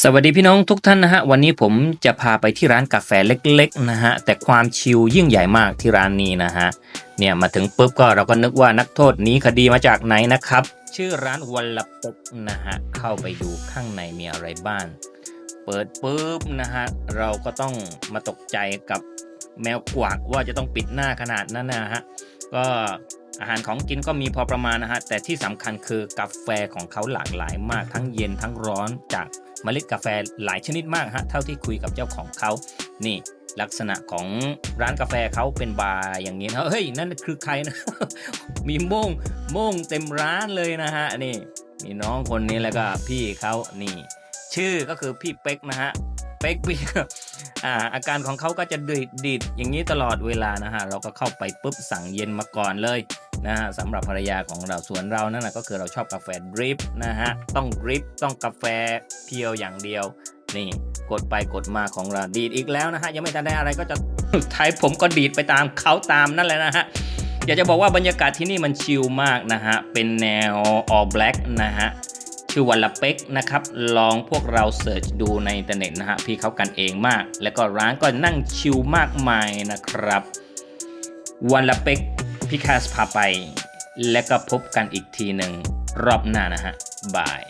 สวัสดีพี่น้องทุกท่านนะฮะ วันนี้ผมจะพาไปที่ร้านกาแฟเล็กๆนะฮะ แต่ความชิลยิ่งใหญ่มากที่ร้านนี้นะฮะ เนี่ยมาถึงปุ๊บก็เราก็นึกว่านักโทษนี้คดีมาจากไหนนะครับ ชื่อร้านวัลลปกนะฮะ เข้าไปดูข้างในมีอะไรบ้าง เปิดปุ๊บนะฮะ เราก็ต้องมาตกใจกับแมวกวักว่าจะต้องปิดหน้าขนาดนั้นนะฮะ ก็อาหารของกินก็มีพอประมาณนะฮะ แต่ที่สำคัญคือกาแฟของเขาหลากหลายมากทั้งเย็นทั้งร้อนจาก เมล็ดกาแฟหลายชนิดมากฮะเท่าที่คุยกับเจ้าของเขานี่ลักษณะของร้านกาแฟเขาเป็นบาร์อย่างนี้นะเฮ้ยนั่นคือใครนะ มีโม่งโม่งเต็มร้านเลยนะฮะนี่ มีน้องคนนี้แล้วก็พี่เขานี่ ชื่อก็คือพี่เป๊กนะฮะเป๊กพี่อ่าอาการของเขาก็จะดีดดีดอย่างนี้ตลอดเวลานะฮะเราก็เข้าไปปุ๊บสั่งเย็นมาก่อนเลย นะฮะสำหรับภรรยาของเราส่วนเรานั่นนะก็คือเราชอบกาแฟดริปนะฮะต้องดริปต้องกาแฟเพียวอย่างเดียวนี่กดไปกดมาของเราดีดอีกแล้วนะฮะยังไม่ทันได้อะไรก็จะท้ายผมก็ดีดไปตามเขาตามนั่นแหละนะฮะอยากจะบอกว่าบรรยากาศที่นี่มันชิลมากนะฮะเป็นแนว all black นะฮะชื่อวันละเป็กนะครับ ลองพวกเราเสิร์ชดูในอินเทอร์เน็ตนะฮะพี่เขากันเองมาก แล้วก็ร้านก็นั่งชิลมากมายนะครับ วันละเป็ก พี่แคสพาไป และก็พบกันอีกทีหนึ่งรอบหน้านะฮะ บาย